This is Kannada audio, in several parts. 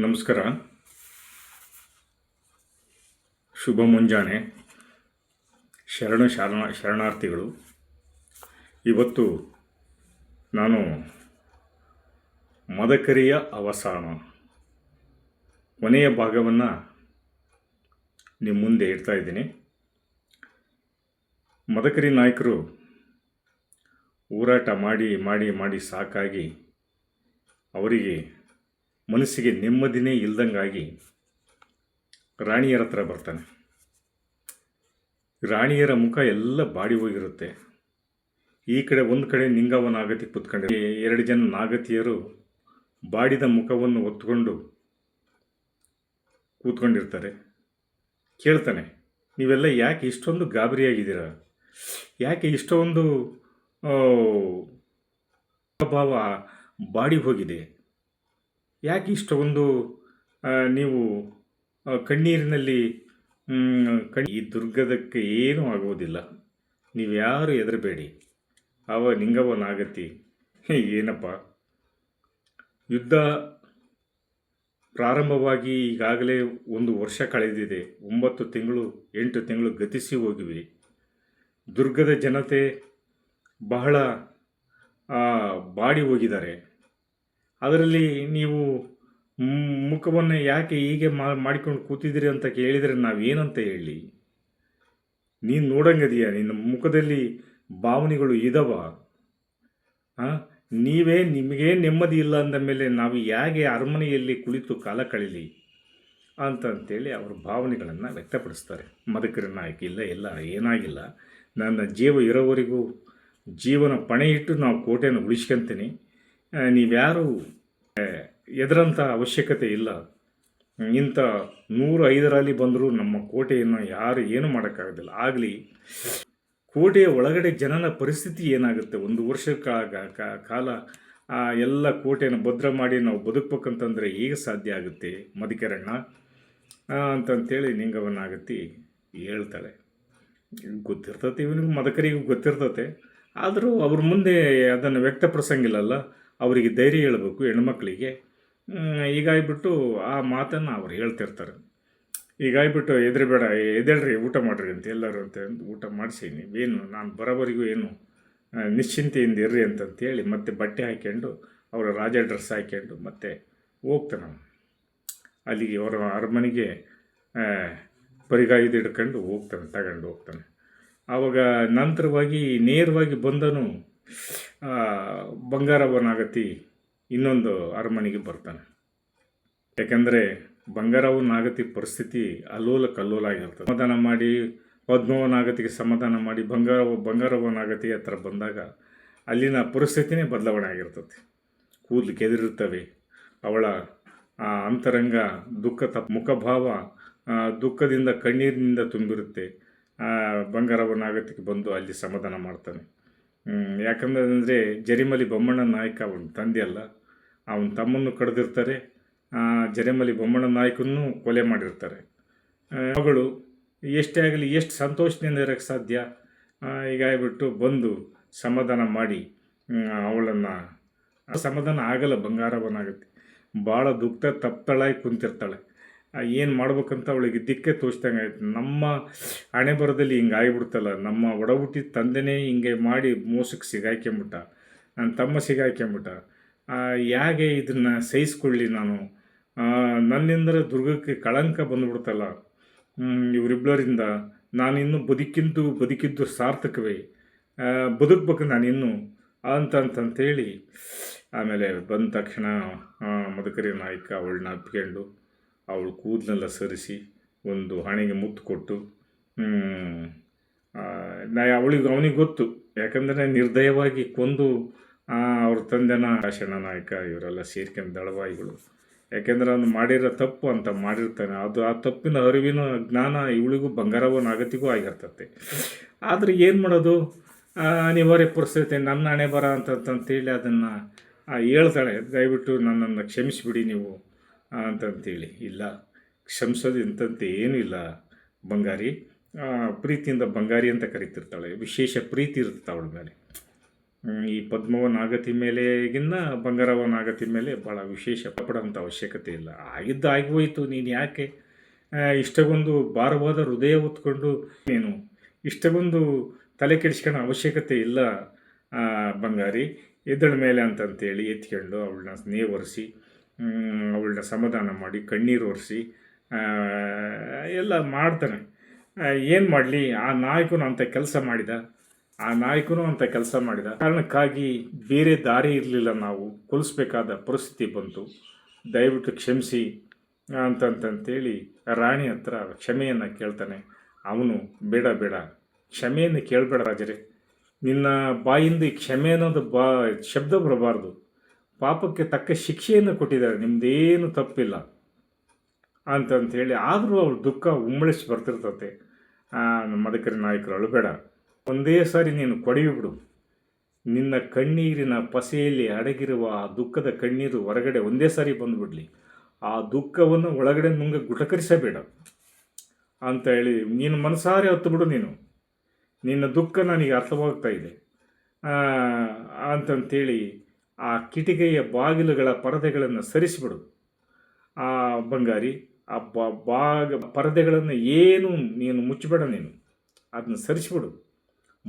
ನಮಸ್ಕಾರ. ಶುಭ ಮುಂಜಾನೆ. ಶರಣ ಶರಣ, ಶರಣಾರ್ಥಿಗಳು. ಇವತ್ತು ನಾನು ಮದಕರಿಯ ಅವಸಾನ. ಕೊನೆಯ ಭಾಗವನ್ನು ನಿಮ್ಮ ಮುಂದೆ ಇಡ್ತಾ ಇದ್ದೀನಿ. ಮದಕರಿ ನಾಯಕರು ಹೋರಾಟ ಮಾಡಿ ಮಾಡಿ ಮಾಡಿ ಸಾಕಾಗಿ ಅವರಿಗೆ ಮನಸ್ಸಿಗೆ ನೆಮ್ಮದಿನೇ ಇಲ್ದಂಗಾಗಿ ರಾಣಿಯರ ಹತ್ರ ಬರ್ತಾನೆ. ರಾಣಿಯರ ಮುಖ ಎಲ್ಲ ಬಾಡಿ ಹೋಗಿರುತ್ತೆ. ಈ ಕಡೆ ಒಂದು ಕಡೆ ನಿಂಗವ ನಾಗತಿ ಕೂತ್ಕೊಂಡು. ಎರಡು ಜನ ನಾಗತಿಯರು ಬಾಡಿದ ಮುಖವನ್ನು ಹೊತ್ಕೊಂಡು ಕೂತ್ಕೊಂಡಿರ್ತಾರೆ. ಕೇಳ್ತಾನೆ, ನೀವೆಲ್ಲ ಯಾಕೆ ಇಷ್ಟೊಂದು ಗಾಬರಿಯಾಗಿದ್ದೀರ? ಯಾಕೆ ಇಷ್ಟೊಂದು ಭಾವ ಬಾಡಿ ಹೋಗಿದೆ? ಯಾಕೆ ಆ, ನೀವು ಕಣ್ಣೀರಿನಲ್ಲಿ ಈ ದುರ್ಗದಕ್ಕೆ ಏನೂ ಆಗುವುದಿಲ್ಲ ನೀವು ಯಾರು ಹೆದರಬೇಡಿ. ಅವ ನಿಂಗವನಾಗತಿ. ಏನಪ್ಪ? ಯುದ್ಧ ಪ್ರಾರಂಭವಾಗಿ ಈಗಾಗಲೇ ಒಂದು ವರ್ಷ ಕಳೆದಿದೆ. ಒಂಬತ್ತು ತಿಂಗಳು ಎಂಟು ತಿಂಗಳು ಗತಿಸಿ ಹೋಗಿವೆ. ದುರ್ಗದ ಜನತೆ ಬಹಳ ಬಾಡಿ ಹೋಗಿದ್ದಾರೆ. ಅದರಲ್ಲಿ ನೀವು ಮುಖವನ್ನು ಯಾಕೆ ಹೀಗೆ ಮಾಡಿಕೊಂಡು ಕೂತಿದ್ದೀರಿ ಅಂತ ಕೇಳಿದರೆ ನಾವೇನಂತ ಹೇಳಿ? ನೀನು ನೋಡಂಗದೀಯ? ನಿನ್ನ ಮುಖದಲ್ಲಿ ಭಾವನೆಗಳು ಇದಾವ? ಆ? ನೀವೇ ನಿಮಗೇ ನೆಮ್ಮದಿ ಇಲ್ಲ ಅಂದ ಮೇಲೆ ನಾವು ಹೇಗೆ ಅರಮನೆಯಲ್ಲಿ ಕುಳಿತು ಕಾಲ ಕಳೀಲಿ ಅಂತಂತೇಳಿ ಅವ್ರ ಭಾವನೆಗಳನ್ನು ವ್ಯಕ್ತಪಡಿಸ್ತಾರೆ. ಮದಕರಿ ನಾಯಕ, ಇಲ್ಲ ಇಲ್ಲ, ಏನಾಗಿಲ್ಲ. ನನ್ನ ಜೀವ ಇರೋವರೆಗೂ ಜೀವನ ಪಣೆಯಿಟ್ಟು ನಾವು ಕೋಟೆಯನ್ನು ಉಳಿಸ್ಕೊಂತೀನಿ. ನೀವ್ಯಾರು ಎದರಂಥ ಅವಶ್ಯಕತೆ ಇಲ್ಲ. ಇಂಥ ನೂರು ಐದರಲ್ಲಿ ಬಂದರೂ ನಮ್ಮ ಕೋಟೆಯನ್ನು ಯಾರು ಏನು ಮಾಡೋಕ್ಕಾಗೋದಿಲ್ಲ. ಆಗಲಿ, ಕೋಟೆಯ ಒಳಗಡೆ ಜನನ ಪರಿಸ್ಥಿತಿ ಏನಾಗುತ್ತೆ? ಒಂದು ವರ್ಷ ಕಾಲ, ಆ, ಎಲ್ಲ ಕೋಟೆಯನ್ನು ಭದ್ರ ಮಾಡಿ ನಾವು ಬದುಕಬೇಕಂತಂದರೆ ಹೇಗೆ ಸಾಧ್ಯ ಆಗುತ್ತೆ? ಮಧುಕರಣ್ಣ ಅಂತಂತೇಳಿ ನಿಂಗವನಾಗತ್ತಿ ಹೇಳ್ತಾಳೆ. ಗೊತ್ತಿರ್ತತೆ ಇವನಿಗೂ, ಮದಕರಿಗೂ ಗೊತ್ತಿರ್ತತೆ. ಆದರೂ ಅವ್ರ ಮುಂದೆ ಅದನ್ನು ವ್ಯಕ್ತಪಡಿಸಂಗಿಲ್ಲಲ್ಲ ಅವರಿಗೆ ಧೈರ್ಯ ಹೇಳಬೇಕು, ಹೆಣ್ಮಕ್ಳಿಗೆ. ಹೀಗಾಗಿಬಿಟ್ಟು ಆ ಮಾತನ್ನು ಅವ್ರು ಹೇಳ್ತಿರ್ತಾರೆ. ಹೀಗಾಗಿಬಿಟ್ಟು ಎದುರುಬೇಡ ಎದೇಳ್ರಿ ಊಟ ಮಾಡಿರಿ ಅಂತ ಎಲ್ಲರೂ ಅಂತ ಊಟ ಮಾಡಿಸಿ ಏನು ನಾನು ಬರೋವರೆಗೂ ಏನು ನಿಶ್ಚಿಂತೆಯಿಂದ ಇರ್ರಿ ಅಂತಂತೇಳಿ ಮತ್ತೆ ಬಟ್ಟೆ ಹಾಕ್ಕೊಂಡು ಅವರ ರಾಜ ಡ್ರೆಸ್ ಹಾಕ್ಕೊಂಡು ಮತ್ತೆ ಹೋಗ್ತಾನೆ. ಅಲ್ಲಿಗೆ ಅವರ ಅರಮನೆಗೆ ಪರಿಗಾಯಿದಿಡ್ಕೊಂಡು ಹೋಗ್ತಾನೆ, ತಗೊಂಡು ಹೋಗ್ತಾನೆ. ಆವಾಗ ನಂತರವಾಗಿ ನೇರವಾಗಿ ಬಂದನು ಆ, ಬಂಗಾರವನಾಗತಿ ಇನ್ನೊಂದು ಅರಮನೆಗೆ ಬರ್ತಾನೆ. ಯಾಕೆಂದರೆ ಬಂಗಾರವನಾಗತಿ ಪರಿಸ್ಥಿತಿ ಅಲ್ಲೋಲ ಕಲ್ಲೋಲ ಆಗಿರ್ತದೆ. ಸಮಾಧಾನ ಮಾಡಿ ಪದ್ಮವನಾಗತಿಗೆ ಸಮಾಧಾನ ಮಾಡಿ ಬಂಗಾರ ಬಂಗಾರವನಾಗತಿ ಹತ್ರ ಬಂದಾಗ ಅಲ್ಲಿನ ಪರಿಸ್ಥಿತಿನೇ ಬದಲಾವಣೆ ಆಗಿರ್ತದೆ. ಕೂದಲು ಕೆದಿರುತ್ತವೆ ಅವಳ ಅಂತರಂಗ ದುಃಖ ತಪ್ಪ ಮುಖಭಾವ ದುಃಖದಿಂದ ಕಣ್ಣೀರಿನಿಂದ ತುಂಬಿರುತ್ತೆ. ಬಂಗಾರವನಾಗತಿಗೆ ಬಂದು ಅಲ್ಲಿ ಸಮಾಧಾನ ಮಾಡ್ತಾನೆ. ಯಾಕಂದ್ರೆ ಜರಿಮಲಿ ಬೊಮ್ಮಣ್ಣ ನಾಯಕ ಅವನ ತಂದೆಯಲ್ಲ ಅವನ ತಮ್ಮನ್ನು ಕಡ್ದಿರ್ತಾರೆ. ಜರಿಮಲಿ ಬೊಮ್ಮಣ್ಣ ನಾಯಕನ್ನು ಕೊಲೆ ಮಾಡಿರ್ತಾರೆ. ಅವುಗಳು ಎಷ್ಟೇ ಆಗಲಿ ಎಷ್ಟು ಸಂತೋಷದಿಂದ ಇರೋಕ್ಕೆ ಸಾಧ್ಯ? ಈಗ ಆಗ್ಬಿಟ್ಟು ಬಂದು ಸಮಾಧಾನ ಮಾಡಿ ಅವಳನ್ನು ಸಮಾಧಾನ ಆಗಲ್ಲ ಬಂಗಾರವನಾಗುತ್ತೆ ಭಾಳ ದುಃಖ ತಪ್ತಳಾಗಿ ಕುಂತಿರ್ತಾಳೆ. ಏನು ಮಾಡ್ಬೇಕಂತ ಅವಳಿಗೆ ದಿಕ್ಕೆ ತೋಚ್ದಂಗೆ ಆಯ್ತು. ನಮ್ಮ ಹಣೆ ಬರದಲ್ಲಿ ಹಿಂಗೆ ಆಗಿಬಿಡ್ತಲ್ಲ, ನಮ್ಮ ಒಡಹುಟ್ಟಿದ ತಂದೆನೇ ಹಿಂಗೆ ಮಾಡಿ ಮೋಸಕ್ಕೆ ಸಿಗಾಕ್ಯಂಬಿಟ್ಟ ನನ್ನ ತಮ್ಮ ಸಿಗಾಯ್ಕೊಂಬಿಟ್ಟ ಹೇಗೆ ಇದನ್ನು ಸಹಿಸ್ಕೊಳ್ಳಿ ನಾನು? ನನ್ನಿಂದ ದುರ್ಗಕ್ಕೆ ಕಳಂಕ ಬಂದ್ಬಿಡ್ತಲ್ಲ ಇವರಿಬ್ಬರಿಂದ ನಾನಿನ್ನೂ ಬದುಕಿದ್ದು ಬದುಕಿದ್ದು ಸಾರ್ಥಕವೇ? ಬದುಕ್ಬೇಕು ನಾನಿನ್ನು ಅಂತ ಅಂತಂತೇಳಿ ಆಮೇಲೆ ಬಂದ ತಕ್ಷಣ ಮಧುಕರಿ ನಾಯಕ ಅವಳನ್ನ ಅಪ್ಕೊಂಡು ಅವಳು ಕೂದಲೆಲ್ಲ ಸರಿಸಿ ಒಂದು ಹಣೆಗೆ ಮುತ್ತು ಕೊಟ್ಟು ನಾ ಅವಳಿಗೆ ಅವನಿಗೆ ಗೊತ್ತು. ಯಾಕಂದರೆ ನಿರ್ದಯವಾಗಿ ಕೊಂದು ಅವ್ರ ತಂದೆನ ಶಣ ನಾಯಕ ಇವರೆಲ್ಲ ಸೇರ್ಕೊಂಡು ದಳವಾಯಿಗಳು. ಯಾಕೆಂದ್ರೆ ಅವನು ಮಾಡಿರೋ ತಪ್ಪು ಅಂತ ಮಾಡಿರ್ತಾನೆ. ಅದು ಆ ತಪ್ಪಿನ ಅರಿವಿನ ಜ್ಞಾನ ಇವಳಿಗೂ ಬಂಗಾರವನಾಗತಿಗೂ ಆಗಿರ್ತತೆ. ಆದರೆ ಏನು ಮಾಡೋದು? ಅನಿವಾರ್ಯ ಪರಿಸ್ಥಿತಿ, ನನ್ನ ಹಣೆ ಬರ ಅಂತಂತೇಳಿ ಅದನ್ನು ಹೇಳ್ತಾಳೆ. ದಯವಿಟ್ಟು ನನ್ನನ್ನು ಕ್ಷಮಿಸಿಬಿಡಿ ನೀವು. ಅಂತಂತೇಳಿ ಇಲ್ಲ, ಕ್ಷಮಿಸೋದು ಇಂಥದ್ದು ಏನೂ ಇಲ್ಲ. ಬಂಗಾರಿ ಪ್ರೀತಿಯಿಂದ ಬಂಗಾರಿ ಅಂತ ಕರಿತಿರ್ತಾಳೆ. ವಿಶೇಷ ಪ್ರೀತಿ ಇರುತ್ತೆ ಅವಳ ಮೇಲೆ. ಈ ಪದ್ಮವ ನಾಗತಿ ಮೇಲೆಗಿನ್ನ ಬಂಗಾರವ ನಾಗತಿ ಮೇಲೆ ಭಾಳ ವಿಶೇಷ ಪಡೋಂಥ ಅವಶ್ಯಕತೆ ಇಲ್ಲ. ಆಗಿದ್ದು ಆಗಿ ಹೋಯಿತು, ನೀನು ಯಾಕೆ? ಇಷ್ಟಗೊಂದು ಭಾರವಾದ ಹೃದಯ ಹೊತ್ಕೊಂಡು ನೀನು ಇಷ್ಟಗೊಂದು ತಲೆ ಕೆಡಿಸ್ಕೊಳ್ಳೋ ಅವಶ್ಯಕತೆ ಇಲ್ಲ ಬಂಗಾರಿ. ಎದ್ದಳ ಮೇಲೆ ಅಂತಂತೇಳಿ ಎತ್ಕೊಂಡು ಅವಳನ್ನ ನೇವರಿಸಿ ಅವಳನ್ನ ಸಮಾಧಾನ ಮಾಡಿ, ಕಣ್ಣೀರು ಒರೆಸಿ ಎಲ್ಲ ಮಾಡ್ತಾನೆ. ಏನು ಮಾಡಲಿ? ಆ ನಾಯಕನು ಅಂಥ ಕೆಲಸ ಮಾಡಿದ. ಆ ನಾಯಕನು ಅಂತ ಕೆಲಸ ಮಾಡಿದ. ಕಾರಣಕ್ಕಾಗಿ ಬೇರೆ ದಾರಿ ಇರಲಿಲ್ಲ ನಾವು. ಕೊಲಿಸ್ಬೇಕಾದ ಪರಿಸ್ಥಿತಿ ಬಂತು. ದಯವಿಟ್ಟು ಕ್ಷಮಿಸಿ ಅಂತಂತಂತೇಳಿ ರಾಣಿ ಹತ್ರ ಕ್ಷಮೆಯನ್ನು ಕೇಳ್ತಾನೆ. ಅವನು, ಬೇಡ ಬೇಡ. ಕ್ಷಮೆಯನ್ನು ಕೇಳಬೇಡ ರಾಜರೇ. ನಿನ್ನ ಬಾಯಿಂದ ಕ್ಷಮೆ ಅನ್ನೋದು ಬಾ, ಶಬ್ದ ಬರಬಾರ್ದು. ಪಾಪಕ್ಕೆ ತಕ್ಕ ಶಿಕ್ಷೆಯನ್ನು ಕೊಟ್ಟಿದ್ದಾರೆ. ನಿಮ್ಮದೇನು ತಪ್ಪಿಲ್ಲ ಹೇಳಿ ಆದರೂ ಅವ್ರ ದುಃಖ ಉಮ್ಮಳಿಸಿ ಬರ್ತಿರ್ತತೆ. ಮದಕರಿ ನಾಯಕರು ಅಳುಬೇಡ ಒಂದೇ ಸಾರಿ ನೀನು ಕೊಡೆಯುಬಿಡು ನಿನ್ನ ಕಣ್ಣೀರಿನ ಪಸೆಯಲ್ಲಿ ಅಡಗಿರುವ ಆ ದುಃಖದ ಕಣ್ಣೀರು ಹೊರಗಡೆ ಒಂದೇ ಸಾರಿ ಬಂದುಬಿಡಲಿ. ಆ ದುಃಖವನ್ನು ಒಳಗಡೆ ನುಂಗ ಗುಟಕರಿಸಬೇಡ ಅಂತ ಹೇಳಿ ನೀನು ಮನಸಾರೆ ಹತ್ತುಬಿಡು ನೀನು. ನಿನ್ನ ದುಃಖ ನನಗೆ ಅರ್ಥವಾಗ್ತಾ ಇದೆ. ಅಂತಂತೇಳಿ ಆ ಕಿಟಿಕೆಯ ಬಾಗಿಲುಗಳ ಪರದೆಗಳನ್ನು ಸರಿಸಿಬಿಡು ಆ ಬಂಗಾರಿ, ಆ ಬಾಗ, ಪರದೆಗಳನ್ನು ಏನು ನೀನು ಮುಚ್ಚಬೇಡ ನೀನು. ಅದನ್ನ ಸರಿಸಿಬಿಡು.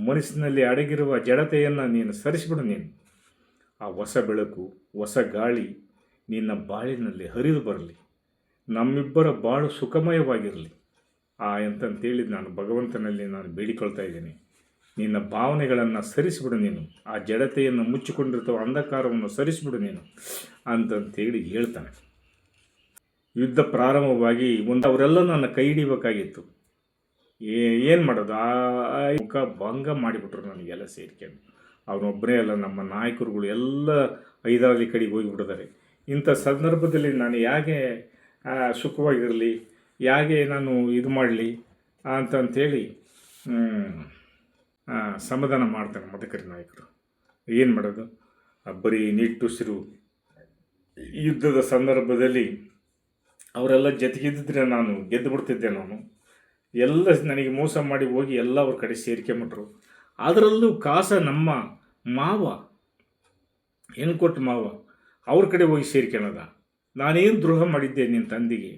ಮನಸ್ಸಿನಲ್ಲಿ ಅಡಗಿರುವ ಜಡತೆಯನ್ನು ನೀನು ಸರಿಸಿಬಿಡು ನೀನು. ಆ ಹೊಸ ಬೆಳಕು, ಹೊಸ ಗಾಳಿ ನಿನ್ನ ಬಾಳಿನಲ್ಲಿ ಹರಿದು ಬರಲಿ. ನಮ್ಮಿಬ್ಬರ ಬಾಳು ಸುಖಮಯವಾಗಿರಲಿ. ಆ ಅಂತಂತೇಳಿ ನಾನು ಭಗವಂತನಲ್ಲಿ ನಾನು ಬೇಡಿಕೊಳ್ತಾ ಇದ್ದೀನಿ. ನಿನ್ನ ಭಾವನೆಗಳನ್ನು ಸರಿಸಿಬಿಡು ನೀನು. ಆ ಜಡತೆಯನ್ನು ಮುಚ್ಚಿಕೊಂಡಿರ್ತವ, ಅಂಧಕಾರವನ್ನು ಸರಿಸಿಬಿಡು ನೀನು ಅಂತಂತೇಳಿ ಹೇಳ್ತಾನೆ. ಯುದ್ಧ ಪ್ರಾರಂಭವಾಗಿ ಒಂದು ಅವರೆಲ್ಲ ನನ್ನ ಕೈ ಹಿಡಿಬೇಕಾಗಿತ್ತು. ಏನು ಮಾಡೋದು? ಆ ಮುಖ ಭಂಗ ಮಾಡಿಬಿಟ್ರು ನನಗೆಲ್ಲ ಸೇರ್ಕೊಂಡು. ಅವನೊಬ್ಬನೇ ಅಲ್ಲ, ನಮ್ಮ ನಾಯಕರುಗಳು ಎಲ್ಲ ಐದಾರಲ್ಲಿ ಕಡೆಗೆ ಹೋಗಿಬಿಟ್ಟಿದ್ದಾರೆ. ಇಂಥ ಸಂದರ್ಭದಲ್ಲಿ ನಾನು ಹೇಗೆ ಸುಖವಾಗಿರಲಿ, ಹೇಗೆ ನಾನು ಇದು ಮಾಡಲಿ ಅಂತಂಥೇಳಿ ಸಮಾಧಾನ ಮಾಡ್ತಾರೆ ಮದಕರಿ ನಾಯಕರು. ಏನು ಮಾಡೋದು? ಬರೀ ನಿಟ್ಟುಸಿರು ಯುದ್ಧದ ಸಂದರ್ಭದಲ್ಲಿ ಅವರೆಲ್ಲ ಜೊತೆಗಿದ್ದಿದ್ರೆ ನಾನು ಗೆದ್ದು ಬಿಡ್ತಿದ್ದೆ ನಾನು. ಎಲ್ಲ ನನಗೆ ಮೋಸ ಮಾಡಿ ಹೋಗಿ ಎಲ್ಲ ಅವ್ರ ಕಡೆ ಸೇರ್ಕೊಂಬಿಟ್ರು ಅದರಲ್ಲೂ ಕಾಸ ನಮ್ಮ ಮಾವ ಏನು ಕೊಟ್ಟು ಮಾವ, ಅವ್ರ ಕಡೆ ಹೋಗಿ ಸೇರ್ಕೊಳ್ಳೋದ ನಾನೇನು ದ್ರೋಹ ಮಾಡಿದ್ದೆ ನಿನ್ನ ತಂದೆಗೆ?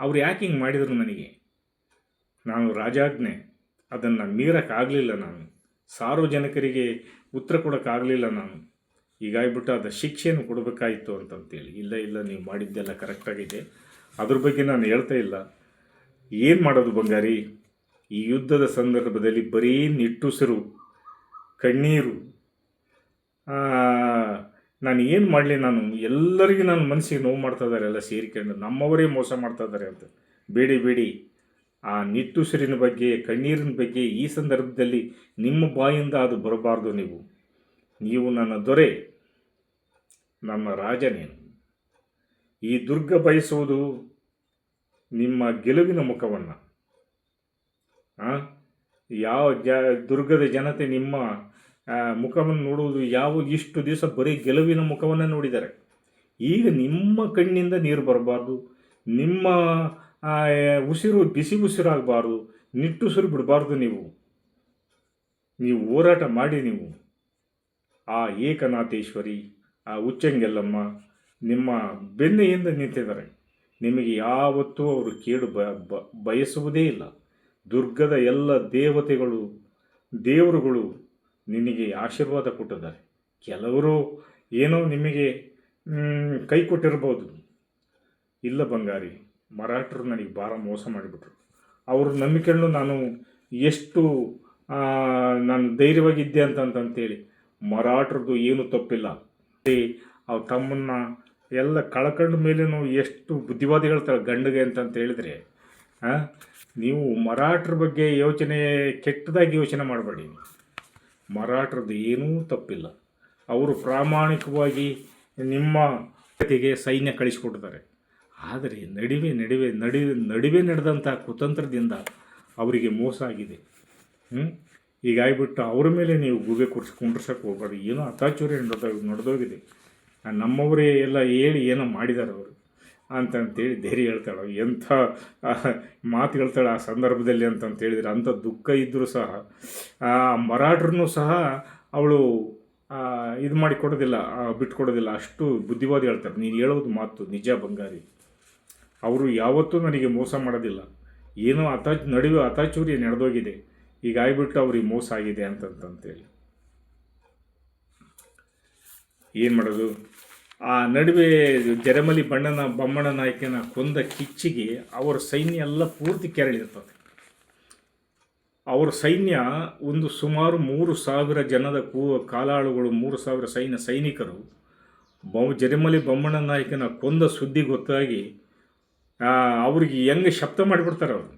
ಅವ್ರು ಯಾಕೆ ಹಿಂಗೆ ಮಾಡಿದರು ನನಗೆ? ನಾನು ರಾಜಾಜ್ಞೆ. ಅದನ್ನು ಮೀರಕ್ಕಾಗಲಿಲ್ಲ ನಾನು. ಸಾರ್ವಜನಿಕರಿಗೆ ಉತ್ತರ ಕೊಡೋಕ್ಕಾಗಲಿಲ್ಲ ನಾನು. ಹೀಗಾಗಿಬಿಟ್ಟು ಅದು ಶಿಕ್ಷೆಯನ್ನು ಕೊಡಬೇಕಾಯಿತು ಅಂತಂತೇಳಿ. ಇಲ್ಲ ಇಲ್ಲ, ನೀವು ಮಾಡಿದ್ದೆಲ್ಲ ಕರೆಕ್ಟಾಗಿದೆ ಅದ್ರ ಬಗ್ಗೆ ನಾನು ಹೇಳ್ತಾ ಇಲ್ಲ. ಏನು ಮಾಡೋದು ಬಂಗಾರಿ? ಈ ಯುದ್ಧದ ಸಂದರ್ಭದಲ್ಲಿ ಬರೀ ನಿಟ್ಟುಸಿರು ಕಣ್ಣೀರು. ನಾನು ಏನು ಮಾಡಲಿ ನಾನು? ಎಲ್ಲರಿಗೂ ನನ್ನ ಮನಸ್ಸಿಗೆ ನೋವು ಮಾಡ್ತಾ ಇದ್ದಾರೆ ಎಲ್ಲ ಸೇರಿಕೊಂಡು. ನಮ್ಮವರೇ ಮೋಸ ಮಾಡ್ತಾ ಇದ್ದಾರೆ ಅಂತ. ಬೇಡಿ ಬೇಡಿ. ಆ ನಿಟ್ಟುಸಿರಿನ ಬಗ್ಗೆ, ಕಣ್ಣೀರಿನ ಬಗ್ಗೆ ಈ ಸಂದರ್ಭದಲ್ಲಿ ನಿಮ್ಮ ಬಾಯಿಂದ ಅದು ಬರಬಾರ್ದು ನೀವು. ನೀವು ನನ್ನ ದೊರೆ, ನಮ್ಮ ರಾಜ ನೀನು. ಈ ದುರ್ಗ ಬಯಸುವುದು ನಿಮ್ಮ ಗೆಲುವಿನ ಮುಖವನ್ನು. ಯಾವ ಜ, ದುರ್ಗದ ಜನತೆ ನಿಮ್ಮ ಮುಖವನ್ನು ನೋಡುವುದು ಯಾವ ಇಷ್ಟು ದಿವಸ ಬರೀ ಗೆಲುವಿನ ಮುಖವನ್ನು ನೋಡಿದ್ದಾರೆ ಈಗ ನಿಮ್ಮ ಕಣ್ಣಿಂದ ನೀರು ಬರಬಾರ್ದು. ನಿಮ್ಮ ಉಸಿರು ಬಿಸಿ ಉಸಿರಾಗಬಾರ್ದು ನಿಟ್ಟುಸಿರು ಬಿಡಬಾರ್ದು ನೀವು. ನೀವು ಹೋರಾಟ ಮಾಡಿ ನೀವು. ಆ ಏಕನಾಥೇಶ್ವರಿ, ಆ ಉಚ್ಚಂಗೆಲ್ಲಮ್ಮ ನಿಮ್ಮ ಬೆನ್ನೆಯಿಂದ ನಿಂತಿದ್ದಾರೆ. ನಿಮಗೆ ಯಾವತ್ತೂ ಅವರು ಕೇಡು ಬ- ಬಯಸುವುದೇ ಇಲ್ಲ. ದುರ್ಗದ ಎಲ್ಲ ದೇವತೆಗಳು, ದೇವರುಗಳು ನಿನಗೆ ಆಶೀರ್ವಾದ ಕೊಟ್ಟಿದ್ದಾರೆ. ಕೆಲವರು ಏನೋ ನಿಮಗೆ ಕೈ ಕೊಟ್ಟಿರ್ಬೋದು. ಇಲ್ಲ ಬಂಗಾರಿ ಮರಾಠರು ನನಗೆ ಭಾಳ ಮೋಸ ಮಾಡಿಬಿಟ್ರು. ಅವರು ನಂಬಿಕೊಂಡು ನಾನು ಎಷ್ಟು ನಾನು ಧೈರ್ಯವಾಗಿದ್ದೆ ಅಂತಂತಂತೇಳಿ ಮರಾಠರದ್ದು ಏನು ತಪ್ಪಿಲ್ಲ. ಅವ್ರ ತಮ್ಮನ್ನ ಎಲ್ಲ ಕಳ್ಕಂಡ ನಾವು ಎಷ್ಟು ಬುದ್ಧಿವಾದಿಗಳು ಗಂಡಿಗೆ ಅಂತಂತ ಹೇಳಿದ್ರೆ ನೀವು ಮರಾಠರ ಬಗ್ಗೆ ಯೋಚನೆ, ಕೆಟ್ಟದಾಗಿ ಯೋಚನೆ ಮಾಡಬೇಡಿ. ಮರಾಠರದ್ದು ಏನೂ ತಪ್ಪಿಲ್ಲ. ಅವರು ಪ್ರಾಮಾಣಿಕವಾಗಿ ನಿಮ್ಮ ಜೊತೆಗೆ ಸೈನ್ಯ ಕಳಿಸಿಕೊಟ್ಟಿದ್ದಾರೆ. ಆದರೆ ನಡುವೆ ನಡುವೆ ನಡುವೆ ನಡುವೆ ನಡೆದಂಥ ಕುತಂತ್ರದಿಂದ ಅವರಿಗೆ ಮೋಸ ಆಗಿದೆ. ಹ್ಞೂ ಹೀಗಾಗ್ಬಿಟ್ಟು ಅವ್ರ ಮೇಲೆ ನೀವು ಗೂಬೆ ಕುರ್ಸ್ ಕುಂಡ್ರಸಕ್ಕೆ ಹೋಗ್ಬಾರ್ದು ಏನೋ ಅತಾಚೂರಿ ನಡೆದೋಗಿ ನಡೆದೋಗಿದೆ. ನಮ್ಮವರೇ ಎಲ್ಲ ಹೇಳಿ ಏನೋ ಮಾಡಿದ್ದಾರೆ ಅವರು. ಅಂತಂತೇಳಿ ಧೈರ್ಯ ಹೇಳ್ತಾಳೆ. ಎಂಥ ಮಾತು ಹೇಳ್ತಾಳೆ ಆ ಸಂದರ್ಭದಲ್ಲಿ ಅಂತಂತ ಹೇಳಿದ್ರೆ ಅಂಥ ದುಃಖ ಇದ್ದರೂ ಸಹ ಆ ಮರಾಠರನ್ನು ಸಹ ಅವಳು ಇದು ಮಾಡಿ ಕೊಡೋದಿಲ್ಲ ಆ, ಬಿಟ್ಕೊಡೋದಿಲ್ಲ. ಅಷ್ಟು ಬುದ್ಧಿವಾದಿ ಹೇಳ್ತಾರೆ. ನೀನು ಹೇಳೋದು ಮಾತು ನಿಜ ಬಂಗಾರಿ. ಅವರು ಯಾವತ್ತೂ ನನಗೆ ಮೋಸ ಮಾಡೋದಿಲ್ಲ. ಏನೋ ಅತ ನಡುವೆ ಅತಾಚೂರಿ ನಡೆದೋಗಿದೆ. ಈಗ ಆಗ್ಬಿಟ್ಟು ಅವ್ರಿಗೆ ಮೋಸ ಆಗಿದೆ ಅಂತಂತಂತೇಳಿ. ಏನು ಮಾಡೋದು? ಆ ನಡುವೆ ಜರಮಲಿ ಬಣ್ಣನ ಬಮ್ಮಣ್ಣ ನಾಯಕನ ಕೊಂದ ಕಿಚ್ಚಿಗೆ ಅವರ ಸೈನ್ಯ ಎಲ್ಲ ಪೂರ್ತಿ ಕೆರಳಿರ್ತದೆ ಅವರ ಸೈನ್ಯ ಒಂದು ಸುಮಾರು ಮೂರು ಸಾವಿರ ಜನದ ಕೂ, ಕಾಲಾಳುಗಳು, ಮೂರು ಸಾವಿರ ಸೈನ್ಯ ಸೈನಿಕರು, ಬೊ ಜರಮಲಿ ಬೊಮ್ಮಣ್ಣ ನಾಯಕನ ಕೊಂದ ಸುದ್ದಿ ಗೊತ್ತಾಗಿ ಅವ್ರಿಗೆ ಹೆಂಗೆ ಶಬ್ದ ಮಾಡಿಬಿಡ್ತಾರೆ ಅವರು?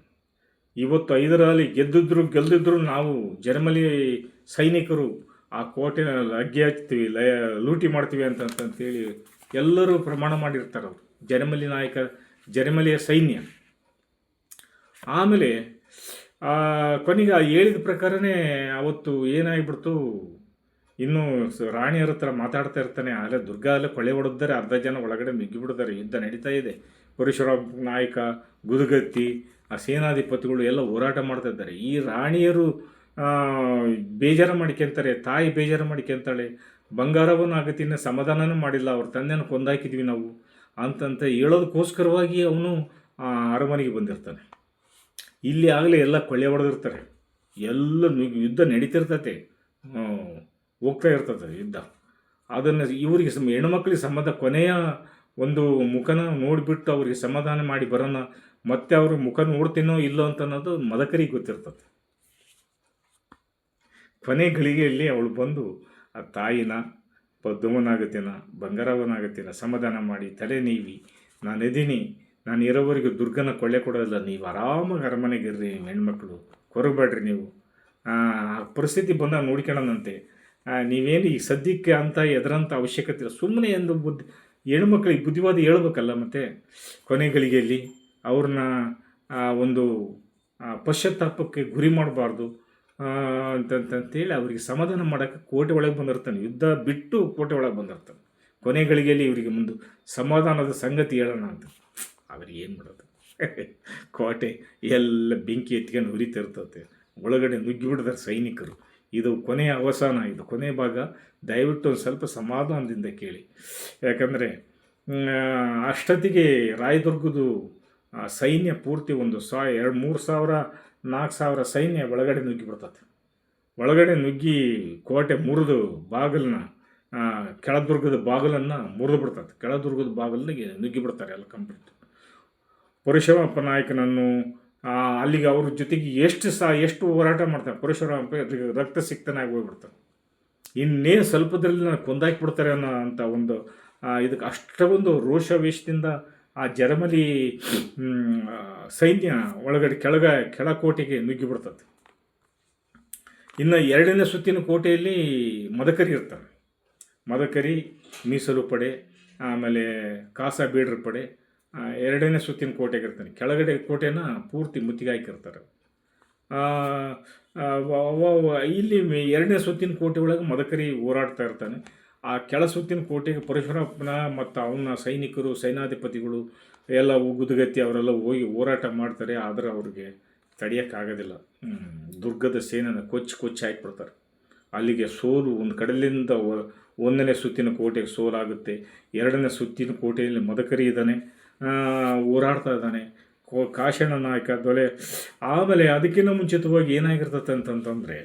ಇವತ್ತು ಐದರಲ್ಲಿ ಗೆದ್ದಿದ್ರು, ಗೆಲ್ದಿದ್ರು ನಾವು ಜರ್ಮಲಿ ಸೈನಿಕರು ಆ ಕೋಟೆನ ಲಗ್ಗೆ ಹಚ್ತೀವಿ ಲಯ, ಲೂಟಿ ಮಾಡ್ತೀವಿ ಅಂತ ಅಂತಂತೇಳಿ ಎಲ್ಲರೂ ಪ್ರಮಾಣ ಮಾಡಿರ್ತಾರೆ ಅವರು. ಜರ್ಮಲಿ ನಾಯಕ ಜರ್ಮಲಿಯ ಸೈನ್ಯ. ಆಮೇಲೆ ಕೊನೆಗೆ ಹೇಳಿದ ಪ್ರಕಾರನೇ ಅವತ್ತು ಏನಾಗ್ಬಿಡ್ತು? ಇನ್ನೂ ರಾಣಿಯರ ಹತ್ರ ಮಾತಾಡ್ತಾ ಇರ್ತಾನೆ, ಆದರೆ ದುರ್ಗಾ ಕೊಳೆ ಹೊಡೆದರೆ ಅರ್ಧ ಜನ ಒಳಗಡೆ ಮಿಗ್ಗಿಬಿಡ್ತಾರೆ ಯುದ್ಧ ನಡೀತಾ ಇದೆ. ಪರಶುರಾಮ್ ನಾಯಕ ಗುರುಗತ್ತಿ ಆ ಸೇನಾಧಿಪತಿಗಳು ಎಲ್ಲ ಹೋರಾಟ ಮಾಡ್ತಾ ಇದ್ದಾರೆ. ಈ ರಾಣಿಯರು ಬೇಜಾರು ಮಾಡ್ಕೊಂತಾರೆ ತಾಯಿ ಬೇಜಾರು ಮಾಡ್ಕೊಂತಾಳೆ ಬಂಗಾರವನ್ನು ಆಗತ್ತಿನ ಸಮಾಧಾನನೂ ಮಾಡಿಲ್ಲ, ಅವ್ರ ತಂದೆನ ಕೊಂದಾಕಿದ್ವಿ ನಾವು ಅಂತಂತ ಹೇಳೋದಕ್ಕೋಸ್ಕರವಾಗಿ ಅವನು ಅರಮನೆಗೆ ಬಂದಿರ್ತಾನೆ. ಇಲ್ಲಿ ಆಗಲೇ ಎಲ್ಲ ಕೊಳ್ಳೆ ಹೊಡೆದಿರ್ತಾರೆ. ಎಲ್ಲ ಯುದ್ಧ ನಡೀತಿರ್ತತೆ. ಹೋಗ್ತಾ ಇರ್ತದೆ ಯುದ್ಧ. ಅದನ್ನು ಇವರಿಗೆ ಹೆಣ್ಮಕ್ಳಿಗೆ ಸಂಬಂಧ ಕೊನೆಯ ಒಂದು ಮುಖನ ನೋಡಿಬಿಟ್ಟು ಅವ್ರಿಗೆ ಸಮಾಧಾನ ಮಾಡಿ ಬರೋಣ, ಮತ್ತೆ ಅವರು ಮುಖ ನೋಡ್ತೀನೋ ಇಲ್ಲೋ ಅಂತ ಅನ್ನೋದು ಮದಕರಿಗೆ ಗೊತ್ತಿರ್ತದೆ. ಕೊನೆ ಗಳಿಗೆಯಲ್ಲಿ ಅವಳು ಬಂದು ಆ ತಾಯಿನ ಪದ್ಮನಾಗತ್ತಿನ ಬಂಗಾರವನಾಗತ್ತಿನ ಸಮಾಧಾನ ಮಾಡಿ ತಲೆ ನೀವಿ ನಾನು ಇದೀನಿ ನಾನು ಇರೋವರೆಗೂ ದುರ್ಗನ ಕೊಳ್ಳೆ ಕೊಡೋದಿಲ್ಲ, ನೀವು ಆರಾಮಾಗಿ ಅರಮನೆಗೆ ಇರ್ರಿ ನೀವು ಹೆಣ್ಮಕ್ಳು ಕೊರಗಬೇಡ್ರಿ ನೀವು. ಆ ಆ ಪರಿಸ್ಥಿತಿ ಬಂದಾಗ ನೋಡ್ಕೊಳ್ಳೋಣಂತೆ. ನೀವೇನು ಈ ಸದ್ಯಕ್ಕೆ ಅಂತ ಎದರಂಥ ಅವಶ್ಯಕತೆ ಇಲ್ಲ. ಸುಮ್ಮನೆ ಎಂದು ಬುದ್ಧಿ ಹೆಣ್ಮಕ್ಳಿಗೆ ಬುದ್ಧಿವಾದ ಹೇಳ್ಬೇಕಲ್ಲ ಮತ್ತು ಕೊನೆ ಗಳಿಗೆಯಲ್ಲಿ ಅವ್ರನ್ನ ಒಂದು ಪಶ್ಚಾತ್ತಾಪಕ್ಕೆ ಗುರಿ ಮಾಡಬಾರ್ದು ಅಂತಂತಂತೇಳಿ ಅವರಿಗೆ ಸಮಾಧಾನ ಮಾಡೋಕ್ಕೆ ಕೋಟೆ ಒಳಗೆ ಬಂದಿರ್ತಾನೆ. ಯುದ್ಧ ಬಿಟ್ಟು ಕೋಟೆ ಒಳಗೆ ಬಂದಿರ್ತಾನೆ. ಕೊನೆ ಗಳಿಗೆಯಲ್ಲಿ ಇವರಿಗೆ ಮುಂದೆ ಸಮಾಧಾನದ ಸಂಗತಿ ಹೇಳೋಣ ಅಂತ. ಅವ್ರಿಗೆ ಏನು ಮಾಡೋದು? ಕೋಟೆ ಎಲ್ಲ ಬೆಂಕಿ ಎತ್ಕೊಂಡು ಉರಿತಿರ್ತತೆ. ಒಳಗಡೆ ನುಗ್ಗಿಬಿಡ್ತಾರೆ ಸೈನಿಕರು. ಇದು ಕೊನೆಯ ಅವಸಾನ, ಇದು ಕೊನೆ ಭಾಗ. ದಯವಿಟ್ಟು ಒಂದು ಸ್ವಲ್ಪ ಸಮಾಧಾನದಿಂದ ಕೇಳಿ. ಯಾಕಂದರೆ ಅಷ್ಟೊತ್ತಿಗೆ ರಾಯದುರ್ಗದು ಸೈನ್ಯ ಪೂರ್ತಿ ಒಂದು ಸಾ, ಎರಡು, ಮೂರು ಸಾವಿರ ನಾಲ್ಕು ಸಾವಿರ ಸೈನ್ಯ ಒಳಗಡೆ ನುಗ್ಗಿ ನುಗ್ಗಿಬಿಡ್ತದೆ ಒಳಗಡೆ ನುಗ್ಗಿ ಕೋಟೆ ಮುರಿದು ಬಾಗಿಲನ್ನ ಕೆಳದುರ್ಗದ ಬಾಗಿಲನ್ನು ಮುರಿದು ಬಿಡ್ತದೆ ಕೆಳದುರ್ಗದ ಬಾಗಿಲಿಗೆ ನುಗ್ಗಿಬಿಡ್ತಾರೆ ಎಲ್ಲ ಕಂಪ್ಲೀಟ್. ಪರಶುರಾಮಪ್ಪ ನಾಯಕನನ್ನು ಅಲ್ಲಿಗೆ ಅವ್ರ ಜೊತೆಗೆ ಎಷ್ಟು ಸಹ ಎಷ್ಟು ಹೋರಾಟ ಮಾಡ್ತಾರೆ? ಪರಶುರಾಮ ರಕ್ತ ಸಿಕ್ತನಾಗಿ ಹೋಗ್ಬಿಡ್ತಾರೆ ಇನ್ನೇನು ಸ್ವಲ್ಪದಲ್ಲಿ ನಾನು ಕೊಂದಾಕಿಬಿಡ್ತಾರೆ ಅನ್ನೋ ಅಂತ ಒಂದು ಇದಕ್ಕೆ ಅಷ್ಟೊಂದು ರೋಷಾವೇಶದಿಂದ ಆ ಜರ್ಮಲಿ ಸೈನ್ಯ ಒಳಗಡೆ ಕೆಳಗ, ಕೆಳಕೋಟೆಗೆ ನುಗ್ಗಿಬಿಡ್ತದೆ. ಇನ್ನು ಎರಡನೇ ಸುತ್ತಿನ ಕೋಟೆಯಲ್ಲಿ ಮದಕರಿ ಇರ್ತಾರೆ. ಮದಕರಿ, ಮೀಸಲು ಪಡೆ, ಆಮೇಲೆ ಕಾಸ ಬೀಡ್ರ ಪಡೆ ಎರಡನೇ ಸುತ್ತಿನ ಕೋಟೆಗೆ ಇರ್ತಾನೆ ಕೆಳಗಡೆ ಕೋಟೆನ ಪೂರ್ತಿ ಮುತ್ತಿಗೆ ಹಾಕಿರ್ತಾರೆ ಇಲ್ಲಿ ಎರಡನೇ ಸುತ್ತಿನ ಕೋಟೆ ಒಳಗೆ ಮದಕರಿ ಹೋರಾಡ್ತಾ ಇರ್ತಾನೆ. ಆ ಕೆಳ ಸುತ್ತಿನ ಕೋಟೆಗೆ ಪರಶುರಾಮನ ಮತ್ತು ಅವನ ಸೈನಿಕರು, ಸೈನಾಧಿಪತಿಗಳು ಎಲ್ಲ ಗುದುಗತ್ತಿ ಅವರೆಲ್ಲ ಹೋಗಿ ಹೋರಾಟ ಮಾಡ್ತಾರೆ. ಆದರೆ ಅವ್ರಿಗೆ ತಡೆಯೋಕ್ಕಾಗೋದಿಲ್ಲ. ದುರ್ಗದ ಸೇನೆನ ಕೊಚ್ಚಿ ಕೊಚ್ಚಿ ಹಾಕಿಬಿಡ್ತಾರೆ. ಅಲ್ಲಿಗೆ ಸೋಲು, ಒಂದು ಕಡಲಿಂದ ಒಂದನೇ ಸುತ್ತಿನ ಕೋಟೆಗೆ ಸೋಲಾಗುತ್ತೆ. ಎರಡನೇ ಸುತ್ತಿನ ಕೋಟೆಯಲ್ಲಿ ಮದಕರಿ ಇದ್ದಾನೆ. ಹೋರಾಡ್ತಾ ಇದ್ದಾನೆ. ಕೋ ಕಾಶಣ ನಾಯಕ ದೊಲೆ. ಆಮೇಲೆ ಅದಕ್ಕಿಂತ ಮುಂಚಿತವಾಗಿ ಏನಾಗಿರ್ತದೆ ಅಂತಂತಂದರೆ,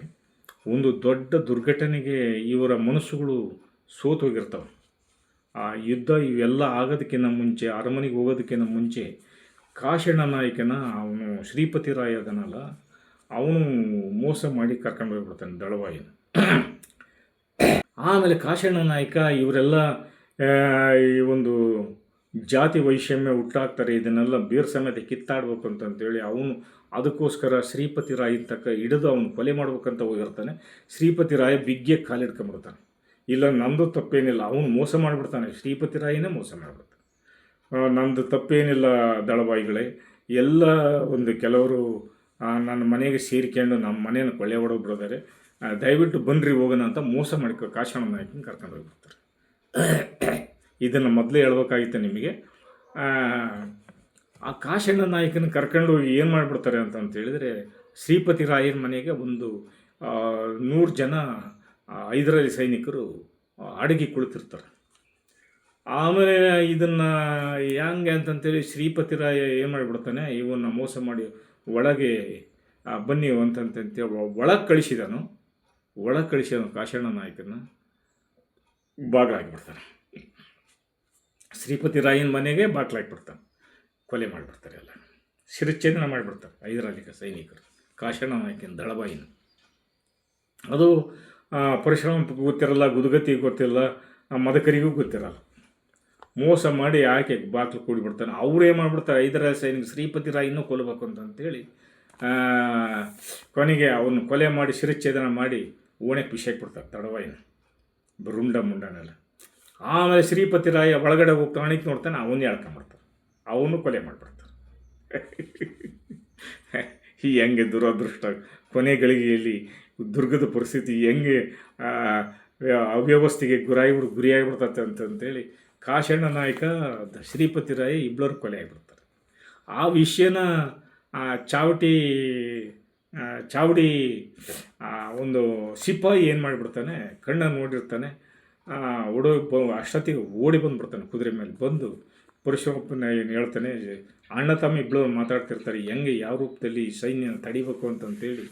ಒಂದು ದೊಡ್ಡ ದುರ್ಘಟನೆಗೆ ಇವರ ಮನಸ್ಸುಗಳು ಸೋತೋಗಿರ್ತವೆ ಆ ಯುದ್ಧ ಇವೆಲ್ಲ ಆಗೋದಕ್ಕಿಂತ ಮುಂಚೆ, ಅರಮನೆಗೆ ಹೋಗೋದಕ್ಕಿಂತ ಮುಂಚೆ ಕಾಶಣ್ಣ ನಾಯಕನ ಅವನು ಶ್ರೀಪತಿ ರಾಯ ಅದನಲ್ಲ, ಅವನು ಮೋಸ ಮಾಡಿ ಕರ್ಕೊಂಡು ಹೋಗ್ಬಿಡ್ತಾನೆ ದಳವಾಯಿನ. ಆಮೇಲೆ ಕಾಶಣ್ಣ ನಾಯಕ ಇವರೆಲ್ಲ ಈ ಒಂದು ಜಾತಿ ವೈಷಮ್ಯ ಹುಟ್ಟಾಗ್ತಾರೆ ಇದನ್ನೆಲ್ಲ ಬೇರ್ ಸಮೇತ ಕಿತ್ತಾಡ್ಬೇಕು ಅಂತಂತೇಳಿ ಅವನು ಅದಕ್ಕೋಸ್ಕರ ಶ್ರೀಪತಿ ರಾಯ್ ತಕ್ಕ ಹಿಡಿದು ಅವನು ಕೊಲೆ ಮಾಡ್ಬೇಕಂತ ಹೋಗಿರ್ತಾನೆ. ಶ್ರೀಪತಿ ರಾಯ ಬಿಗ್ಗೆ ಕಾಲಿಡ್ಕೊಂಬಿಡ್ತಾನೆ ಇಲ್ಲ, ನಂದು ತಪ್ಪೇನಿಲ್ಲ. ಅವನು ಮೋಸ ಮಾಡಿಬಿಡ್ತಾನೆ. ಶ್ರೀಪತಿ ರಾಯನೇ ಮೋಸ ಮಾಡಿಬಿಡ್ತಾನೆ. ನಂದು ತಪ್ಪೇನಿಲ್ಲ ದಳವಾಯಿಗಳೇ. ಎಲ್ಲ ಒಂದು ಕೆಲವರು ನನ್ನ ಮನೆಗೆ ಸೇರಿಕೊಂಡು ನಮ್ಮ ಮನೆಯನ್ನು ಕೊಳ್ಳೆ ಹೊಡೋ ಬಿಡೋದಾರೆ ದಯವಿಟ್ಟು ಬನ್ನಿರಿ ಹೋಗೋಣ ಅಂತ ಮೋಸ ಮಾಡ್ಕೊ ಕಾಶಣ್ಣ ನಾಯಕನ ಕರ್ಕೊಂಡು ಹೋಗ್ಬಿಡ್ತಾರೆ. ಇದನ್ನು ಮೊದಲೇ ಹೇಳ್ಬೇಕಾಗಿತ್ತು ನಿಮಗೆ. ಆ, ಕಾಶಣ್ಣ ನಾಯಕನ ಕರ್ಕೊಂಡು ಏನು ಮಾಡಿಬಿಡ್ತಾರೆ ಅಂತ ಹೇಳಿದರೆ ಶ್ರೀಪತಿ ರಾಯನ ಮನೆಗೆ ಒಂದು ನೂರು ಜನ ಐದರಲ್ಲಿ ಸೈನಿಕರು ಅಡಗಿ ಕುಳಿತಿರ್ತಾರೆ. ಆಮೇಲೆ ಇದನ್ನು ಹೆಂಗೆ ಅಂತಂತೇಳಿ ಶ್ರೀಪತಿ ರಾಯ ಏನು ಮಾಡಿಬಿಡ್ತಾನೆ ಇವನ್ನ ಮೋಸ ಮಾಡಿ ಒಳಗೆ ಬನ್ನಿ ಅಂತಂತೇಳಿ ಒಳಗೆ ಕಳಿಸಿದನು. ಒಳಗೆ ಕಳಿಸಿದನು ಕಾಶಣ್ಣ ನಾಯಕನ ಭಾಗ ಆಗಿಬಿಡ್ತಾನೆ ಶ್ರೀಪತಿ ರಾಯನ ಮನೆಗೆ ಬಾಟ್ಲಾಕ್ಬಿಡ್ತಾನೆ ಕೊಲೆ ಮಾಡಿಬಿಡ್ತಾರೆ ಎಲ್ಲ. ಶಿರಚ್ಛೇದನ ಮಾಡಿಬಿಡ್ತಾರೆ ಐದರಾಲಿಕ ಸೈನಿಕರು. ಕಾಶಣ ನಾಯಕನ ದಳಬಾಯಿನ ಅದು ಪರಶುರಾಮ ಗೊತ್ತಿರಲ್ಲ ಗುದುಗತಿಗೆ ಗೊತ್ತಿಲ್ಲ ಮದಕರಿಗೂ ಗೊತ್ತಿರಲ್ಲ. ಮೋಸ ಮಾಡಿ ಆಕೆ ಬಾಕ್ಲು ಕೂಡಿಬಿಡ್ತಾನೆ. ಅವ್ರು ಏನು ಮಾಡಿಬಿಡ್ತಾರೆ ಐದರ ಸೈನಿಕ ಶ್ರೀಪತಿ ರಾಯಿನೂ ಕೊಲ್ಲಬೇಕು ಅಂತಂತೇಳಿ ಕೊನೆಗೆ ಅವನು ಕೊಲೆ ಮಾಡಿ ಶಿರಚ್ಛೇದನ ಮಾಡಿ ಓಣೆಗೆ ಬಿಸಾಕ್ಬಿಡ್ತಾರೆ ತಡವಾಯಿನ ರುಂಡ ಮುಂಡನೆಲ್ಲ. ಆಮೇಲೆ ಶ್ರೀಪತಿ ರಾಯ ಒಳಗಡೆ ಹೋಗಿ ಕಾಣಿಕ್ ನೋಡ್ತಾನೆ ಅವನು ಹೇಳ್ಕೊಂಬಿಡ್ತಾರೆ ಅವನು ಕೊಲೆ ಮಾಡಿಬಿಡ್ತಾರೆ ಈ ಹೆಂಗೆ ದುರದೃಷ್ಟ. ಕೊನೆ ಗಳಿಗೆಯಲ್ಲಿ ದುರ್ಗದ ಪರಿಸ್ಥಿತಿ ಹೆಂಗೆ ಅವ್ಯವಸ್ಥೆಗೆ ಗುರಾಯಿಬಿಡ್ ಗುರಿಯಾಗಿಬಿಡ್ತತೆ ಅಂತಂತೇಳಿ ಕಾಶಣ್ಣ ನಾಯಕ ಶ್ರೀಪತಿ ರಾಯ ಇಬ್ಬರು ಕೊಲೆ ಆಗಿಬಿಡ್ತಾರೆ. ಆ ವಿಷಯನ ಚಾವಟಿ ಚಾವಡಿ ಒಂದು ಸಿಪಾಯಿ ಏನು ಮಾಡಿಬಿಡ್ತಾನೆ ಕಣ್ಣನ್ನು ನೋಡಿರ್ತಾನೆ ಓಡೋ, ಬ, ಅಷ್ಟೊತ್ತಿಗೆ ಓಡಿ ಬಂದ್ಬಿಡ್ತಾನೆ ಕುದುರೆ ಮೇಲೆ. ಬಂದು ಪುರುಷಪ್ಪನ ಏನು ಹೇಳ್ತಾನೆ, ಅಣ್ಣ, ತಮ್ಮ ಇಬ್ಬರು ಮಾತಾಡ್ತಿರ್ತಾರೆ. ಹೆಂಗೆ, ಯಾವ ರೂಪದಲ್ಲಿ ಸೈನ್ಯ ತಡಿಬೇಕು ಅಂತಂತೇಳಿ.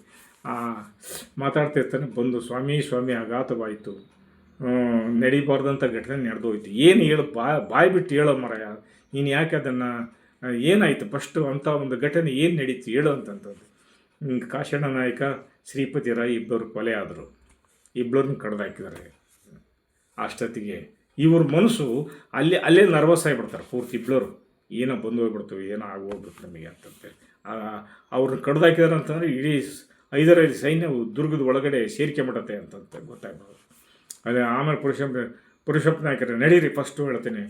ಮಾತಾಡ್ತಿರ್ತಾನೆ. ಬಂದು, ಸ್ವಾಮಿ ಸ್ವಾಮಿ, ಆಘಾತವಾಯಿತು. ನಡಿಬಾರ್ದಂಥ ಘಟನೆ ನಡೆದೋಯ್ತು. ಏನು ಹೇಳು, ಬಾ, ಬಾಯಿ ಬಿಟ್ಟು ಹೇಳೋ ಮರಯ. ನೀನು ಯಾಕೆ ಅದನ್ನು ಏನಾಯಿತು? ಫಸ್ಟು ಅಂಥ ಒಂದು ಘಟನೆ ಏನು ನಡೀತು? ಹೇಳು ಅಂತಂತದ್ದು ಹಿಂಗೆ ಕಾಶಣ್ಣ ನಾಯಕ, ಶ್ರೀಪತಿ ರಾಯ್ ಇಬ್ಬರು ಕೊಲೆ ಆದರು. ಇಬ್ಬರನ್ನು ಕಡ್ದಾಕಿದ್ದಾರೆ. ಅಷ್ಟೊತ್ತಿಗೆ. ಇವ್ರ ಮನಸ್ಸು ಅಲ್ಲಿ, ಅಲ್ಲೇ ನರ್ವಸ್ ಆಗಿಬಿಡ್ತಾರೆ. ಪೂರ್ತಿ ಇಬ್ಬರು ಏನೋ ಬಂದು ಹೋಗ್ಬಿಡ್ತೀವಿ, ಏನೋ ಆಗೋಗ್ಬಿಡ್ತು ನಮಗೆ ಅಂತಂತೆ. ಅವ್ರನ್ನ ಕಡ್ದಾಕಿದಾರೆ ಅಂತಂದರೆ ಇಡೀ ಐದರೈದು ಸೈನ್ಯ ದುರ್ಗದ ಒಳಗಡೆ ಸೇರ್ಕೊಂಬಿಡತ್ತೆ ಅಂತಂತ ಗೊತ್ತಾಗ್ಬೋದು. ಅದೇ ಆಮೇಲೆ ಪುರುಷ ಪುರುಷಪ್ಪ ನಾಯಕರೇ ನಡೀರಿ ಫಸ್ಟು ಹೇಳ್ತೇನೆ.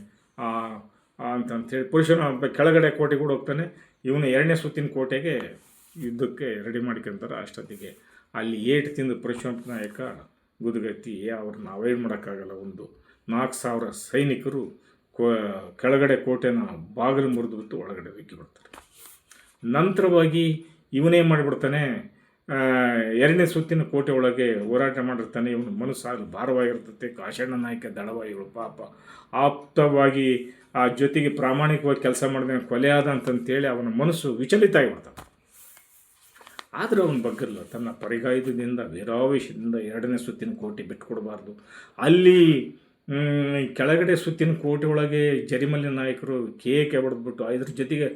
ಅಂತಂತೇಳಿ ಪುರುಷನ ಕೆಳಗಡೆ ಕೋಟೆ ಕೂಡ ಹೋಗ್ತಾನೆ. ಇವನು ಎರಡನೇ ಸುತ್ತಿನ ಕೋಟೆಗೆ ಯುದ್ಧಕ್ಕೆ ರೆಡಿ ಮಾಡ್ಕೊಂತಾರೆ ಅಷ್ಟೊತ್ತಿಗೆ. ಅಲ್ಲಿ ಏಟು ತಿಂದು ಪುರುಷೋತ್ತ ಗುದುಗತ್ತಿ ಅವ್ರನ್ನ ಅವಾಯ್ಡ್ ಮಾಡೋಕ್ಕಾಗಲ್ಲ ಒಂದು ನಾಲ್ಕು ಸಾವಿರ ಸೈನಿಕರು ಕೋ, ಕೆಳಗಡೆ ಕೋಟೆನ ಬಾಗಿಲು ಮುರಿದುಬಿಟ್ಟು ಒಳಗಡೆ ಬಿಡ್ತಾರೆ. ನಂತರವಾಗಿ ಇವನೇ ಮಾಡಿಬಿಡ್ತಾನೆ ಎರಡನೇ ಸುತ್ತಿನ ಕೋಟೆ ಒಳಗೆ ಹೋರಾಟ ಮಾಡಿರ್ತಾನೆ. ಇವನು ಮನಸ್ಸು ಭಾರವಾಗಿರ್ತತೆ, ಕಾಶಣ್ಣ ನಾಯಕ ದಳವಾಯಿಗಳು ಪಾಪ. ಆಪ್ತವಾಗಿ ಆ ಜೊತೆಗೆ ಪ್ರಾಮಾಣಿಕವಾಗಿ ಕೆಲಸ ಮಾಡಿದ, ಕೊಲೆ ಆದ ಅಂತಂತೇಳಿ ಅವನ ಮನಸ್ಸು ವಿಚಲಿತ ಆಗಿಬಿಡ್ತಾನೆ. ಆದರೆ ಅವನ ಬಗ್ಗಲ್ಲ ತನ್ನ ಪರಿಗಾಯದಿಂದ, ವೀರಾವೇಶದಿಂದ ಎರಡನೇ ಸುತ್ತಿನ ಕೋಟಿ ಬಿಟ್ಕೊಡ್ಬಾರ್ದು. ಅಲ್ಲಿ ಕೆಳಗಡೆ ಸುತ್ತಿನ ಕೋಟೆ ಒಳಗೆ ಜರಿಮಲ್ಯ ನಾಯಕರು ಕೇಕೆ ಹೊಡೆದ್ಬಿಟ್ಟು ಇದ್ರ ಜೊತೆಗೆ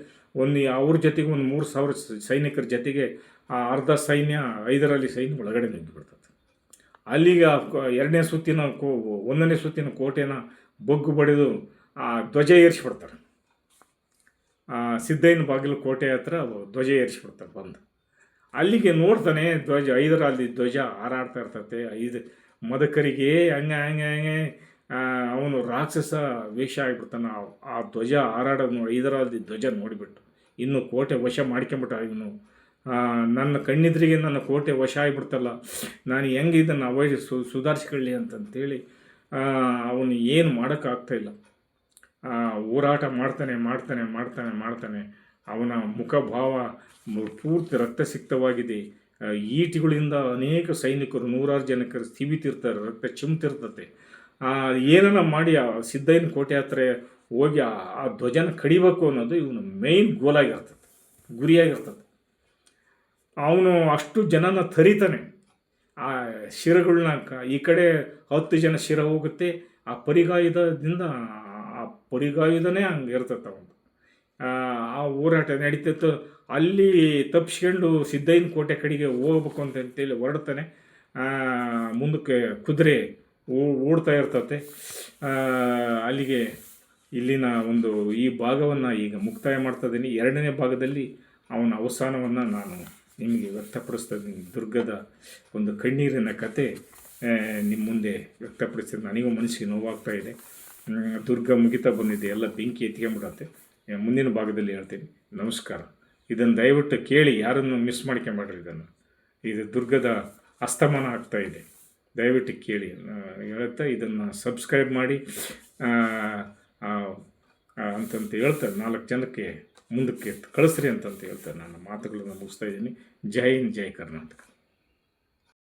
ಒಂದು, ಅವ್ರ ಜೊತೆಗೆ ಒಂದು ಮೂರು ಸಾವಿರ ಸೈನಿಕರ ಜೊತೆಗೆ ಆ ಅರ್ಧ ಸೈನ್ಯ ಐದರಲ್ಲಿ ಸೈನ್ಯ ಒಳಗಡೆ ನುಗ್ಗಿಬಿಡ್ತದೆ. ಅಲ್ಲಿಗೆ ಎರಡನೇ ಸುತ್ತಿನ ಕೋ, ಒಂದನೇ ಸುತ್ತಿನ ಕೋಟೆನ ಬೊಗ್ಗು ಬಡಿದು ಆ ಧ್ವಜ ಏರಿಸ್ಬಿಡ್ತಾರೆ. ಸಿದ್ದಯ್ಯನ ಬಾಗಿಲು ಕೋಟೆ ಹತ್ರ ಧ್ವಜ ಏರಿಸಿಬಿಡ್ತಾರೆ ಬಂದು. ಅಲ್ಲಿಗೆ ನೋಡ್ತಾನೆ ಧ್ವಜ ಐದರಲ್ಲಿ ಧ್ವಜ ಹಾರಾಡ್ತಾ ಇರ್ತತೆ ಐದು ಮದಕರಿಗೆ ಹಂಗೆ ಹಂಗೆ ಹಂಗೆ ಅವನು ರಾಕ್ಷಸ ವೇಷ ಆಗಿಬಿಡ್ತಾನೆ. ಆ- ಧ್ವಜ ಹಾರಾಡೋದು ಐದರಲ್ಲಿ ಧ್ವಜ ನೋಡಿಬಿಟ್ಟು ಇನ್ನು ಕೋಟೆ ವಶ ಮಾಡ್ಕೊಂಬಿಟ್ಟ ಇವನು. ನನ್ನ ಕಣ್ಣಿದ್ರಿಗೆ ನನ್ನ ಕೋಟೆ ವಶ ಆಗಿಬಿಡ್ತಲ್ಲ ನಾನು ಹೆಂಗೆ ಇದನ್ನು ಅವಾಯ್ಡ್ ಸು ಸುಧಾರಿಸ್ಕೊಳ್ಳಿ ಅಂತಂತೇಳಿ ಅವನು ಏನು ಮಾಡೋಕ್ಕಾಗ್ತಾ ಇಲ್ಲ. ಆ, ಹೋರಾಟ ಮಾಡ್ತಾನೆ ಮಾಡ್ತಾನೆ ಮಾಡ್ತಾನೆ ಮಾಡ್ತಾನೆ. ಅವನ ಮುಖಭಾವ ಪೂರ್ತಿ ರಕ್ತಸಿಕ್ತವಾಗಿದೆ. ಈಟಿಗಳಿಂದ ಅನೇಕ ಸೈನಿಕರು, ನೂರಾರು ಜನಕರು ತಿವಿತಿರ್ತಾರೆ ರಕ್ತ ಚಿಮ್ತಿರ್ತತೆ ಏನನ್ನ ಮಾಡಿ ಆ ಸಿದ್ದಯ್ಯನ ಕೋಟೆ ಹತ್ರ ಹೋಗಿ ಆ ಧ್ವಜನ ಕಡಿಬೇಕು ಅನ್ನೋದು ಇವನು ಮೇಯ್ನ್ ಗೋಲಾಗಿರ್ತದೆ ಗುರಿಯಾಗಿರ್ತದೆ ಅವನು ಅಷ್ಟು ಜನನ ತರಿತಾನೆ. ಆ ಶಿರಗಳನ್ನ ಈ ಕಡೆ ಹತ್ತು ಜನ ಶಿರ ಹೋಗುತ್ತೆ, ಆ ಪರಿಗಾಯುಧದಿಂದ ಆ ಪರಿಗಾಯುಧನೇ ಹಂಗೆ ಇರ್ತದೆ ಅವನು ಆ ಹೋರಾಟ ನಡೀತಿತ್ತು. ಅಲ್ಲಿ ತಪ್ಪಿಸ್ಕೊಂಡು ಸಿದ್ದಯ್ಯನ ಕೋಟೆ ಕಡೆಗೆ ಹೋಗ್ಬೇಕು ಅಂತ ಅಂತೇಳಿ ಹೊರಡ್ತಾನೆ. ಮುಂದಕ್ಕೆ ಕುದುರೆ ಓಡ್ತಾ ಇರ್ತತೆ. ಅಲ್ಲಿಗೆ ಇಲ್ಲಿನ ಒಂದು ಈ ಭಾಗವನ್ನು ಈಗ ಮುಕ್ತಾಯ ಮಾಡ್ತಾ ಇದ್ದೀನಿ. ಎರಡನೇ ಭಾಗದಲ್ಲಿ ಅವನ ಅವಸಾನವನ್ನು ನಾನು ನಿಮಗೆ ವ್ಯಕ್ತಪಡಿಸ್ತಾ ಇದ್ದೀನಿ. ದುರ್ಗದ ಒಂದು ಕಣ್ಣೀರಿನ ಕತೆ ನಿಮ್ಮ ಮುಂದೆ ವ್ಯಕ್ತಪಡಿಸಿದ ನನಗೂ ಮನಸ್ಸಿಗೆ ನೋವಾಗ್ತಾ ಇದೆ. ದುರ್ಗ ಮುಗಿತಾ ಬಂದಿದೆ. ಎಲ್ಲ ಬೆಂಕಿ ಎತ್ಕೊಂಡ್ಬಿಡತ್ತೆ. ಮುಂದಿನ ಭಾಗದಲ್ಲಿ ಹೇಳ್ತೀನಿ. ನಮಸ್ಕಾರ. ಇದನ್ನು ದಯವಿಟ್ಟು ಕೇಳಿ ಯಾರನ್ನು ಮಿಸ್ ಮಾಡ್ಕೊಂಬೇಡ್ರಿ ಇದನ್ನು. ಇದು ದುರ್ಗದ ಅಸ್ತಮಾನ ಆಗ್ತಾ ಇದೆ. ದಯವಿಟ್ಟು ಕೇಳಿ. ಹೇಳ್ತಾ ಇದನ್ನು ಸಬ್ಸ್ಕ್ರೈಬ್ ಮಾಡಿ. ಅಂತಂತ ಹೇಳ್ತಾರೆ. ನಾಲ್ಕು ಜನಕ್ಕೆ ಮುಂದಕ್ಕೆ ಕಳಿಸ್ರಿ ಅಂತಂತ ಹೇಳ್ತಾರೆ. ನನ್ನ ಮಾತುಗಳನ್ನು ಮುಗಿಸ್ತಾ ಇದ್ದೀನಿ. ಜೈ ಹಿಂದ್, ಜೈ ಕರ್ನಾಟಕ.